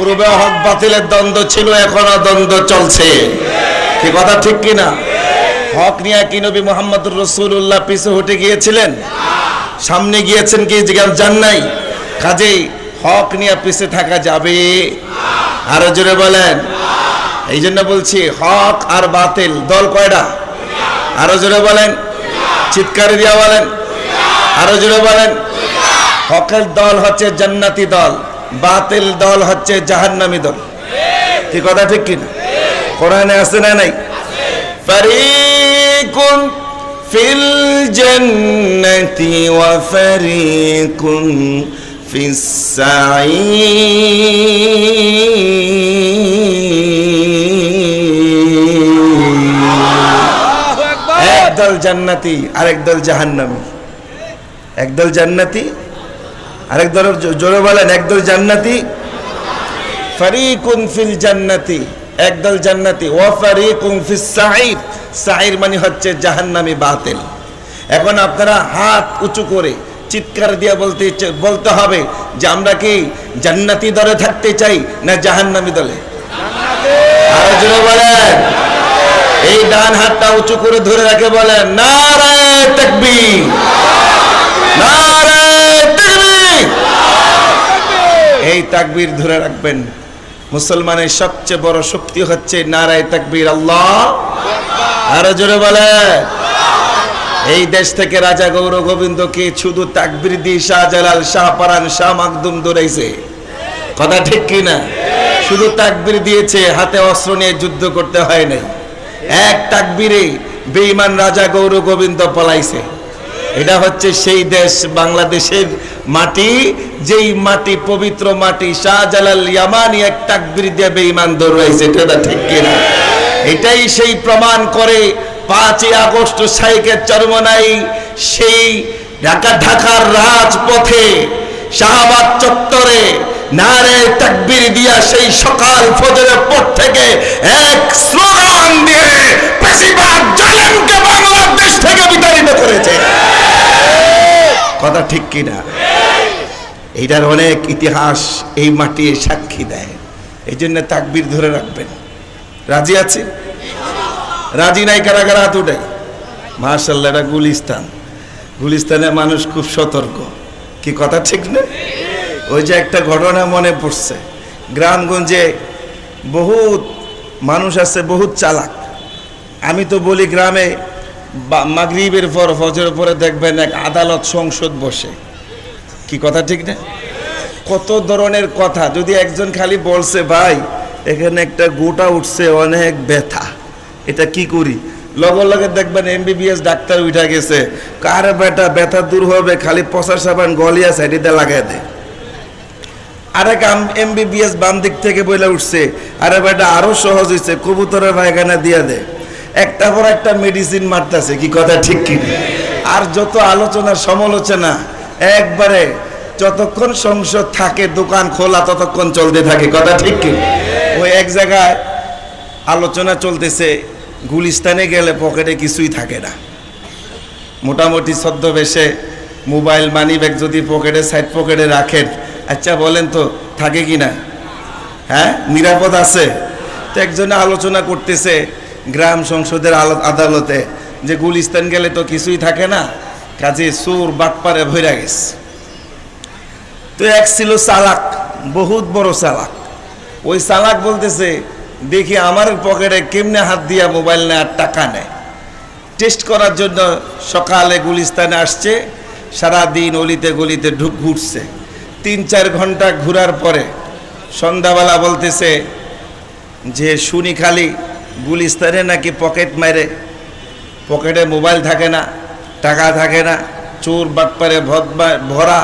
পূর্বে হক বাতিলের দ্বন্দ্ব ছিল, এখনও দ্বন্দ্ব চলছে। কি কথা, ঠিক কিনা হক নিয়ে কি নবী মোহাম্মদুর রসুল্লাহ পিছু হটে গিয়েছিলেন? সামনে গিয়েছেন কি জিজ্ঞাসা জান নাই? কাজেই হক নিয়ে পিছে থাকা যাবে। আরও জোরে বলেন। এই জন্য বলছি, হক আর বাতিল, দল কয়টা? আরও জোরে বলেন। চিৎকার দিয়া বলেন। আরও জোরে বলেন। হকের দল হচ্ছে জান্নাতি দল। বাতিল দল হচ্ছে জাহান্নামী দল। কি কথা ঠিক কিনা? কোরআনে আছে না নাই? ফারিকুন ফিল জান্নাতি ওয়া ফারিকুন ফিস একদল জান্নাতি আরেক দল জাহান্নামী। একদল জান্নাতি আরেক দল জোরে বলেন একদল জান্নাতি ফিল জান্নাতি একদল জান্নাতি ফিস সাঈর। সাঈর মানে হচ্ছে জাহান্নামী বাতিল। এখন আপনারা হাত উঁচু করে চিৎকার দিয়ে বলতে বলতে হবে যে আমরা কি জান্নাতি দলে থাকতে চাই না জাহান্নামী দলে? জোরে বলেন। এই ডান হাতটা উঁচু করে ধরে রাখে বলেন, নারায় নারায় তাকবীর এই তাকবীর ধরে রাখবেন। মুসলমানের সবচেয়ে বড় শক্তি হচ্ছে নারায় তাকবীর। আল্লাহ! আরও জোরে বলে। এই দেশ থেকে রাজা গৌর গোবিন্দকে শুধু তাকবীর দিয়ে শাহজালাল শাহ পারান শাহ মাকদুম দৌড়াইছে কথা ঠিক কি না? শুধু তাকবির দিয়েছে, হাতে অস্ত্র নিয়ে যুদ্ধ করতে হয় নাই। এক তাকবিরে বেঈমান রাজা গৌর গোবিন্দ পলাইছে। এটা হচ্ছে সেই দেশ বাংলাদেশের মাটি, যেই মাটি পবিত্র মাটি শাহজালাল ইয়ামানি এক তাকবীর দিয়ে বেঈমান দৌড়াইছে এটা ঠিক কিনা? এটাই সেই প্রমাণ করে পাঁচই আগস্ট সাইকের চরমনাই সেই ঢাকা ঢাকার রাজপথে শাহবাগ চত্বরে নারে তাকবীর দিয়া সেই সকাল ফজরের পর থেকে এক স্লোগান দিয়ে বেশিরভাগ জালেমকে বাংলাদেশ থেকে বিতাড়িত করেছে। কথা ঠিক কিনা? এইটার অনেক ইতিহাস এই মাটি সাক্ষী দেয়। এই জন্য তাকবীর ধরে রাখবেন। রাজি আছে রাজি নাই কারা হাত উঠে। মার্শাল্লাহ এটা গুলিস্তান। গুলিস্তানে মানুষ খুব সতর্ক। কি কথা ঠিক না? ওই যে একটা ঘটনা মনে পড়ছে। গ্রামগঞ্জে বহুত মানুষ আছে, বহুত চালাক। আমি তো বলি গ্রামে মাগরিবের পর ফজরের পরে দেখবেন এক আদালত সংসদ বসে। কি কথা ঠিক না? কত ধরনের কথা। যদি একজন খালি বলছে, ভাই, এখানে একটা গোটা উঠছে, অনেক ব্যথা। এটা কি করি? লগর লগে দেখবেন এমবিবিএস ডাক্তার উঠা গেছে। কার বেটা ব্যথা দূর হবে? খালি পচার সাবান গলিয়া সাইডে লাগাই দেয় আরেক এমবিবিএস বাম দিক থেকে বইলে উঠছে। আরে বেটা আরও সহজ হয়েছে কবুতরের পায়খানা দিয়ে দে। একটা পর একটা মেডিসিন মারতেছে, কি কথা ঠিক কি? আর যত আলোচনা সমালোচনা, একবারে যতক্ষণ সংসদ থাকে, দোকান খোলা, ততক্ষণ চলতে থাকে, কথা ঠিক কি? ওই এক জায়গায় আলোচনা চলতেছে, গুলিস্তানে গেলে পকেটে কিছুই থাকে না। মোটামুটি ছদ্মবেশে মোবাইল মানি ব্যাগ যদি পকেটে, সাইড পকেটে রাখেন আচ্ছা বলেন তো, থাকে কি না? হ্যাঁ নিরাপদ আছে? তো একজনে আলোচনা করতেছে গ্রাম সংসদের আদালতে যে গুলিস্তান গেলে তো কিছুই থাকে না, কাজে সুর বাটপারে ভইরা গেছে। তো এক ছিল চালাক, বহুত বড় চালাক। ওই চালাক বলতেছে, দেখি আমার পকেটে কেমনে হাত দিয়া মোবাইল নেয় আর টাকা নেয়? টেস্ট করার জন্য সকালে গুলিস্তানে আসছে সারা দিন অলিতে গলিতে ঢুক, ঘুরছে। তিন চার ঘণ্টা ঘোরার পরে সন্ধ্যাবেলা বলতেছে যে, শুনি খালি, গুলিস্তানে নাকি পকেট মারে। পকেটে মোবাইল থাকে না, টাকা থাকে না, চোর, বাটপারে ভরা।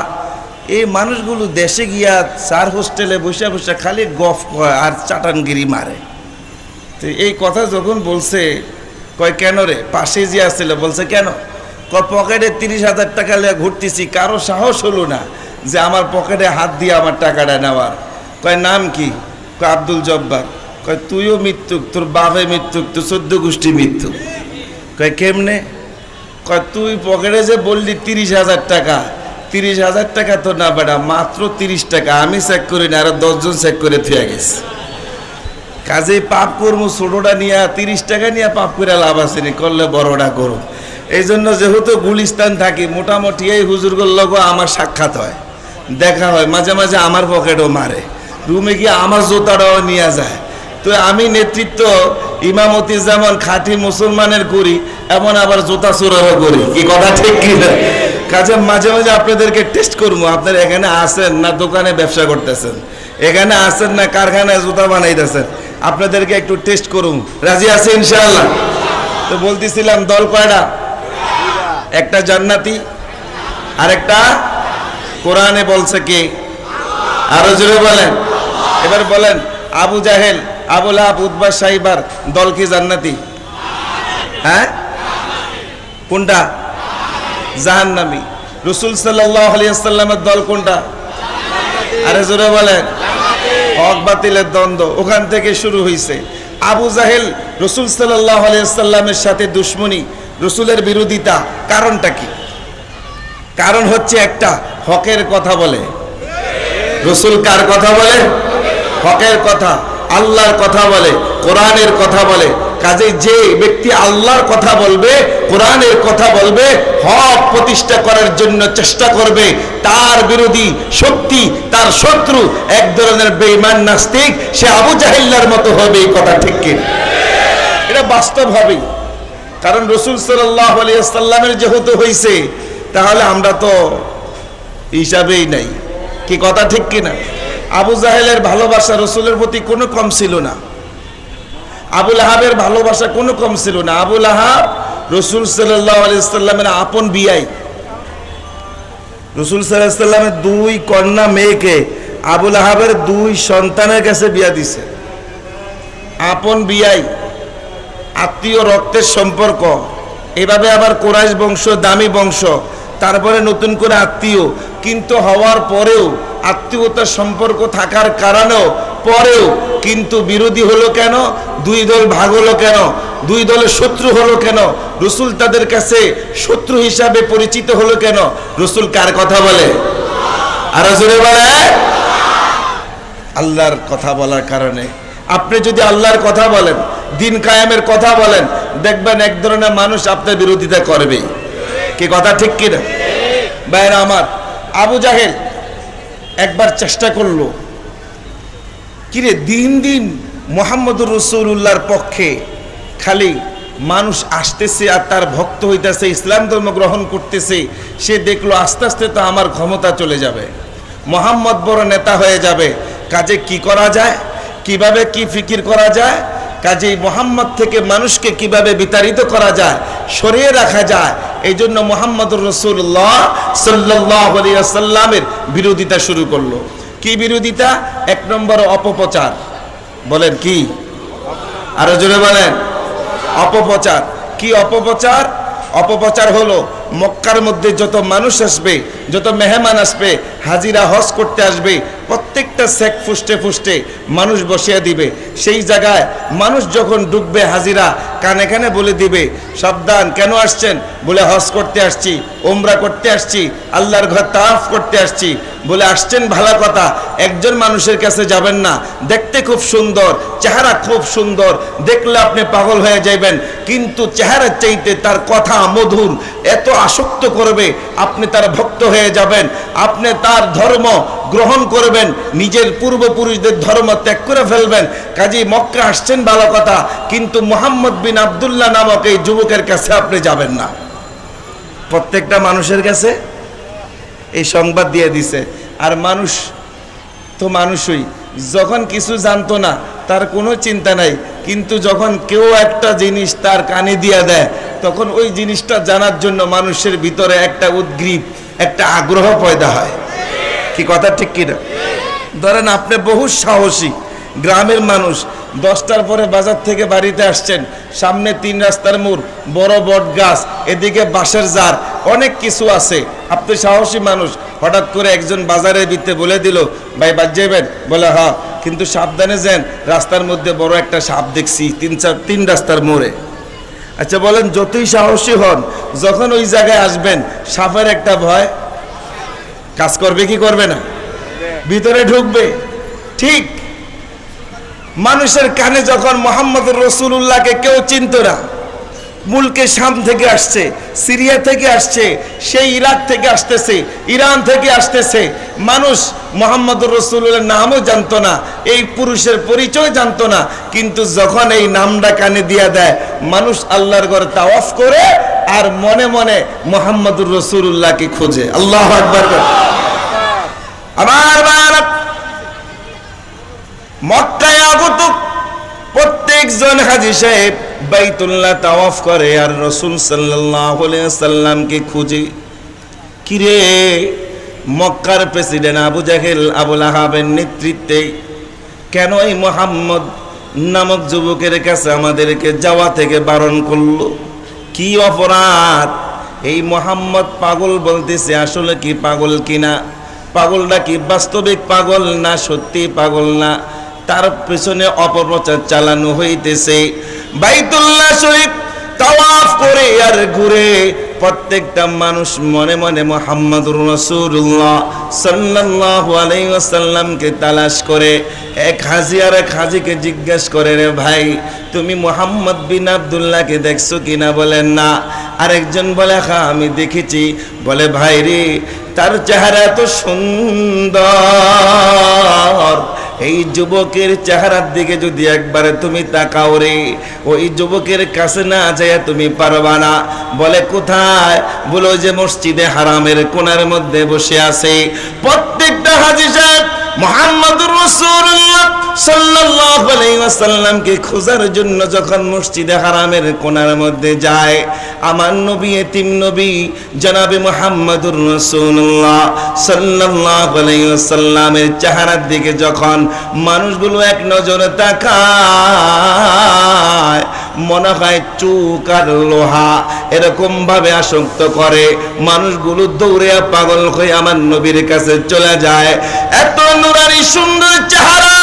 এই মানুষগুলো দেশে গিয়া চার হোস্টেলে বসে বসে খালি গফ আর চাটানগিরি মারে। তো এই কথা যখন বলছে, কয়, কেন রে? পাশে যে আসছিল। বলছে, কেন? কয়, পকেটে তিরিশ হাজার টাকা লিয়ে ঘুরতেছি, কারও সাহস হলো না। যে আমার পকেটে হাত দিয়ে আমার টাকাটা নেওয়ার। কয়, নাম কি? কয়, আব্দুল জব্বার। কয়, তুইও মৃত্যুক, তোর বাপে মৃত্যুক, তোর চোদ্দ গোষ্ঠী মৃত্যু কয়, কেমনে? কয়, তুই পকেটে যে বললি তিরিশ হাজার টাকা, তিরিশ হাজার টাকা তো না বেটা, মাত্র তিরিশ টাকা, আমি চেক করি না, আরও দশজন চেক করে থুয়ে গেছে। কাজে পাপ করব ছোটটা নিয়ে, তিরিশ টাকা নিয়ে পাপ করে লাভ আছে নি, করলে বড়টা করুন এই জন্য যেহেতু গুলিস্তান থাকি, মোটামুটি এই হুজুরগুলো লোক আমার সাক্ষাৎ হয়। দেখা হয় মাঝে মাঝে আমার পকেটও মারে। রুমে গিয়ে আমার জুতাটাও নিয়ে যায়। তো আমি নেতৃত্ব, ইমামতি যেমন খাঁটি মুসলমানের করি, এমন আবার জুতা চোরারও করি। কি কথা, ঠিক কি না? কাজে মাঝে মাঝে আপনাদেরকে টেস্ট করব, আপনারা এখানে আসেন না দোকানে ব্যবসা করতেছেন? এখানে আসেন না কারখানায় জুতা বানাইতেছেন? আপনাদেরকে একটু টেস্ট করুন। রাজি আছে ইনশাআল্লাহ? তো বলতেছিলাম, দল কয়টা? একটা জান্নাতি, আরেকটা কোরআনে বলছে কি? আরও জোরে বলেন। এবার বলেন, আবু জাহেল আবুল আব উদ্বাস সাহিবার দল কি জান্নাতি? হ্যাঁ? কোনটা? জাহান্নামী। রসুল আলিয়াল্লামের দল কোনটা? আরে জোরে বলেন। হক বাতিলের দ্বন্দ্ব, ওখান থেকে শুরু হয়েছে আবু জাহেল রসুল সাল্লাহ আলিয়াল্লামের সাথে দুশ্মনী, রসুলের বিরোধিতা, কারণটা কি? কারণ হচ্ছে একটা, হকের কথা বলে। রসুল কার কথা বলে? হকের কথা, আল্লাহর কথা বলে, কোরআনের কথা বলে। কাজে যে ব্যক্তি আল্লাহর কথা বলবে, কোরআনের কথা বলবে, হক প্রতিষ্ঠা করার জন্য চেষ্টা করবে, তার বিরোধী শক্তি, তার শত্রু এক ধরনের বেইমান নাস্তিক, সে আবু জাহিল্লার মতো হবে এই কথা ঠিক এটা বাস্তব হবেই। কারণ রসুল সাল্লাহ আলিয়াল্লামের যেহেতু হয়েছে তাহলে আমরা তো হিসাবেই নাই। কি কথা ঠিক কিনা? আবু জাহেলের ভালোবাসা রসুলের প্রতি কোনো কম ছিল না। আবুল আহাবের ভালোবাসা কোনো কম ছিল না। আবুল আহাব রসুল সাল্লাহ আলিয়াল্লামের আপন বিয়াই। রসুল সাল্লামের দুই কন্যা মেয়েকে আবুল আহাবের দুই সন্তানের কাছে বিয়া দিছে। আপন বিয়াই, আত্মীয় রক্তের সম্পর্ক, এভাবে আবার কোরাইশ বংশ, দামি বংশ তারপরে নতুন করে আত্মীয়। কিন্তু হওয়ার পরেও আত্মীয়তার সম্পর্ক থাকার কারণেও পরেও কিন্তু বিরোধী হলো কেন? দুই দল ভাগ হলো কেন? দুই দলের শত্রু হলো কেন? রসুল তাদের কাছে শত্রু হিসাবে পরিচিত হলো কেন? রসুল কার কথা বলে? আরও জোরে বলে। আল্লাহর কথা বলার কারণে। আপনি যদি আল্লাহর কথা বলেন, দিন কায়েমের কথা বলেন, দেখবেন এক ধরনের মানুষ আপনার বিরোধিতা করবেই। কি কথা ঠিক কিনা বাইরা আমার, আবু জাহেল একবার চেষ্টা করল, কিরে, দিন দিন মোহাম্মদুর রসুল্লাহর পক্ষে খালি মানুষ আসতেছে আর তার ভক্ত হইতেছে, ইসলাম ধর্ম গ্রহণ করতেছে, সে দেখল আস্তে আস্তে তো আমার ক্ষমতা চলে যাবে, মোহাম্মদ বড় নেতা হয়ে যাবে, কাজে কি করা যায়? কীভাবে কি ফিকির করা যায়? কাজেই মোহাম্মদ থেকে মানুষকে কীভাবে বিতাড়িত করা যায়, সরিয়ে রাখা যায় এই জন্য মোহাম্মদুর রসুল্লাহ সাল্লাহ সাল্লামের বিরোধিতা শুরু করল। কি বিরোধিতা? এক নম্বর অপপ্রচার। বলেন কি? আরও জোরে বলেন। অপপ্রচার। কি অপপ্রচার? অপপ্রচার হলো মক্কার মধ্যে যত মানুষ আসবে, যত মেহমান আসবে, হাজিরা হজ করতে আসবে প্রত্যেকটা সেক ফুষ্টে ফুষ্টে মানুষ বসিয়ে দিবে। সেই জায়গায় মানুষ যখন ডুববে হাজিরা, কানে কানে বলে দিবে, সাবধান, কেন আসছেন? বলে হজ করতে আসছি ওমরা করতে আসছি, আল্লাহর ঘর তাফ করতে আসছি। বলে আসছেন ভালো কথা, একজন মানুষের কাছে যাবেন না। দেখতে খুব সুন্দর, চেহারা খুব সুন্দর, দেখলে আপনি পাগল হয়ে যাইবেন, কিন্তু চেহারার চাইতে তার কথা মধুর, এত আসক্ত করবে, আপনি তার ভক্ত হয়ে যাবেন। আপনি তার ধর্ম গ্রহণ করবেন, নিজের পূর্বপুরুষদের ধর্ম ত্যাগ করে ফেলবেন। কাজী মক্কা আসছেন ভালো কথা, কিন্তু মোহাম্মদ বিন আবদুল্লাহ নামক এই যুবকের কাছে আপনি যাবেন না। প্রত্যেকটা মানুষের কাছে এই সংবাদ দিয়ে দিছে। আর মানুষ তো মানুষই, যখন কিছু জানতো না, তার কোনো চিন্তা নাই। কিন্তু যখন কেউ একটা জিনিস তার কানে দিয়ে দেয়, তখন ওই জিনিসটা জানার জন্য মানুষের ভিতরে একটা উদ্গ্রীব, একটা আগ্রহ পয়দা হয়। কি কথা ঠিক কিনা? ধরেন আপনি বহু সাহসী, গ্রামের মানুষ, দশটার পরে বাজার থেকে বাড়িতে আসছেন, সামনে তিন রাস্তার মোড়, বড় বট গাছ, এদিকে বাঁশের জার, অনেক কিছু আছে। আপনি সাহসী মানুষ, হঠাৎ করে একজন বাজারের ভিতরে বলে দিল, ভাই, বাদ যাবেন বলে হ্যাঁ। কিন্তু সাবধানে যান, রাস্তার মধ্যে বড় একটা সাপ দেখছি, তিন চার, তিন রাস্তার মোড়ে। আচ্ছা বলেন, যতই সাহসী হন, যখন ওই জায়গায় আসবেন, সাপের একটা ভয় কাজ করবে কি করবে না? ভিতরে ঢুকবে। ঠিক। মানুষের কানে যখন মোহাম্মদ রসুল্লাহকে কেউ চিনত না, মুলকে শাম থেকে আসছে, সিরিয়া থেকে আসছে, সেই ইরাক থেকে আসতেছে, ইরান থেকে আসতেছে। মানুষ মোহাম্মদ রসুল্লাহ নামও জানতো না, এই পুরুষের পরিচয় জানতো না, কিন্তু যখন এই নামটা কানে দিয়া দেয়, মানুষ আল্লাহর ঘরে তাওয়াফ করে আর মনে মনে মোহাম্মদুর রসুল্লাহকে খোঁজে। আল্লাহ আকবর আমার বাবা মক্কায় আগত প্রত্যেকজন হাজি সাহেব বাইতুল্লাহ তাওয়াফ করে আর রসুল আলাইহি সাল্লামকে খুঁজে। কিরে? মক্কার প্রেসিডেন্ট আবু জাহেল আবুল আহাবের নেতৃত্বে কেন এই মোহাম্মদ নামক যুবকের কাছে আমাদেরকে যাওয়া থেকে বারণ করল? কি অপরাধ? এই মোহাম্মদ পাগল বলতেছে, আসলে কি পাগল কিনা? পাগলটা কি বাস্তবিক পাগল না সত্যি পাগল না? তার পেছনে অপপ্রচার চালানো হইতেছে। বাইতুল্লাহ শরীফ তাওয়াফ করে আর ঘুরে প্রত্যেকটা মানুষ মনে মনে মোহাম্মদুর রসুল্লাহ সাল্লাল্লাহু আলাইহি ওয়াসাল্লামকে তালাশ করে। এক হাজি আর এক হাজিকে জিজ্ঞেস করে, রে ভাই, তুমি মোহাম্মদ বিন আবদুল্লাহকে দেখছ কিনা? বলেন না। আরেকজন বলে হ্যাঁ আমি দেখেছি। বলে, ভাই রে, তার চেহারা এত সুন্দর। এই যুবকের চেহারার দিকে যদি একবারে তুমি তাকাও রে, ওই যুবকের কাছে না যায় তুমি পারবা না। বলে, কোথায়? বলো যে মসজিদে হারামের কোনার মধ্যে বসে আছে। প্রত্যেকটা হাজি সাহেব মোহাম্মদুর রাসূলুল্লাহ সাল্লাল্লাহু আলাইহি ওয়াসাল্লামকে খোঁজার জন্য যখন মসজিদে হারামের কোনার মধ্যে যায়, আমার নবী, এতিম নবী, জনাবে মুহাম্মদুর রাসূলুল্লাহ সাল্লাল্লাহু আলাইহি ওয়াসাল্লামের চেহারার দিকে যখন মানুষগুলো এক নজরে তাকায় মনে হয় চুক আর লোহা এরকম ভাবে আসক্ত করে। মানুষগুলো দৌড়ে পাগল হয়ে আমার নবীর কাছে চলে যায়। এত নুরারি সুন্দর চেহারা,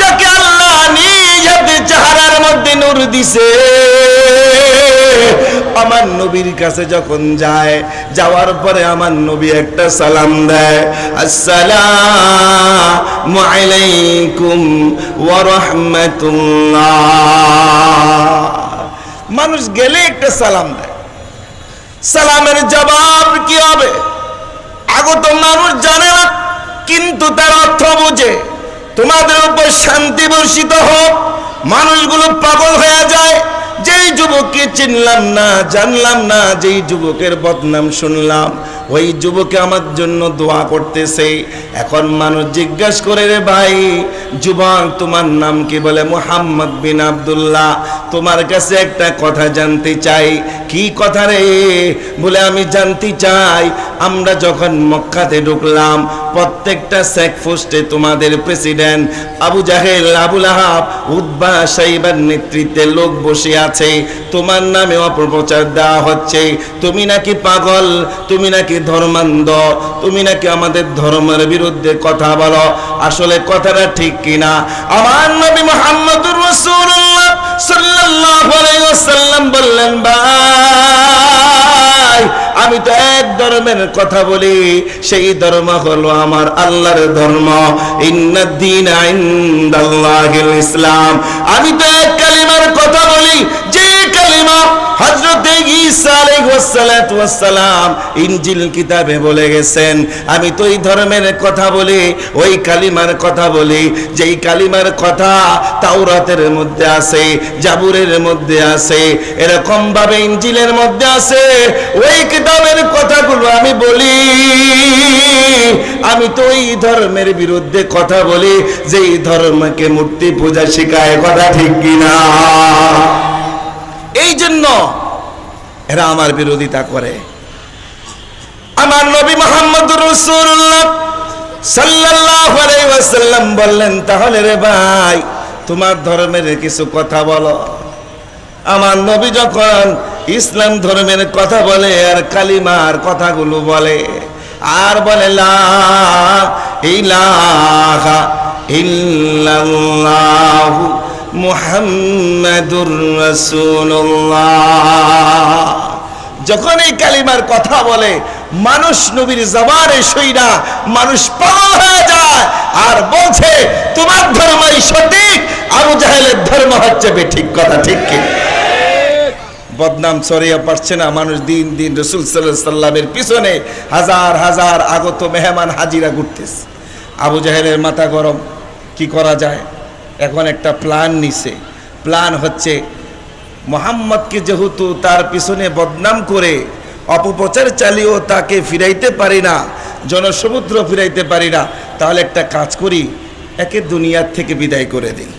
যাকে আল্লাহ নিজ চেহারার মধ্যে নূর দিছে। আমার নবীর কাছে যখন যায়, যাওয়ার পরে আমার নবী একটা সালাম দেয়, আসসালামু আলাইকুম ওয়া রাহমাতুল্লাহ। মানুষ গেলে একটা সালাম দেয়। সালামের জবাব কি হবে? আগত মানুষ জানে না, কিন্তু তার অর্থ বুঝে। তোমাদের উপর শান্তি বর্ষিত হোক, মানুষগুলো পাগল হয়ে যায় যেই যুবককে চিনলাম না জানলাম না যেই যুবকের বদনাম শুনলাম। ওই যুবকে আমার জন্য দোয়া করতেছে। এখন মানুষ জিজ্ঞাসা করে, রে ভাই, যুবক, তোমার নাম কি? বলে, মোহাম্মদ বিন আব্দুল্লাহ। তোমার কাছে একটা কথা জানতে চাই। কি কথা রে? বলে, আমি জানতে চাই, আমরা যখন মক্কাতে ঢুকলাম, প্রত্যেকটা চেকপোস্টে তোমাদের প্রেসিডেন্ট আবু জাহেল আবুল আহাব উদ্বা সাইবার নেতৃত্বে লোক বসে আছে। তোমার নামে অপপ্রচার দেওয়া হচ্ছে। তুমি নাকি পাগল? তুমি নাকি ধর্মান্ধ? তুমি নাকি আমাদের ধর্মের বিরুদ্ধে কথা বলো। আসলে কথাটা ঠিক কিনা? আমার নবী মোহাম্মদুর রাসূলুল্লাহ সাল্লাল্লাহু বললেন, ভাই, আমি তো এক ধর্মের কথা বলি। সেই ধর্ম হলো আমার আল্লাহর ধর্ম। ইসলাম। আমি তো এক কালিমার কথা এরকম ভাবে ইনজিলের মধ্যে আছে, ওই কিতাবের কথাগুলো আমি বলি। আমি তো ওই ধর্মের বিরুদ্ধে কথা বলি, যেই ধর্মকে মূর্তি পূজা শেখায়, কথা ঠিক কিনা? জন্য এরা আমার বিরোধিতা করে। আমার নবী মোহাম্মদ রসুল্লাহ আলাইহি ওয়াসাল্লাম বললেন, তাহলে রে ভাই, তোমার ধর্মের কিছু কথা বলো। আমার নবী যখন ইসলাম ধর্মের কথা বলে আর কালিমার কথাগুলো বলে, আর বলে, লা ইলাহা ইল্লাল্লাহু মুহাম্মাদুর রাসূলুল্লাহ। যখন এই কালিমার কথা বলে, মানুষ নবীর জবানে সইরা মানুষ পাগল হয়ে যায় আর বলছে, তোমার ধর্মই সঠিক, আবু জাহেলের ধর্ম হচ্ছে ঠিক কথা, ঠিক কি? বদনাম ছড়িয়ে পারছে না, মানুষ দিন দিন রসুল সাল্লাহ সাল্লামের পিছনে হাজার হাজার আগত মেহমান হাজিরা ঘুরতেছে। আবু জাহেলের মাথা গরম, কি করা যায়? এখন একটা প্ল্যান নিছে। প্ল্যান হচ্ছে মোহাম্মদকে যেহেতু তার পিছনে বদনাম করে অপপ্রচার চালিয়েও তাকে ফিরাইতে পারি না, জনসমুদ্র ফিরাইতে পারি না, তাহলে একটা কাজ করি, একে দুনিয়ার থেকে বিদায় করে দিই।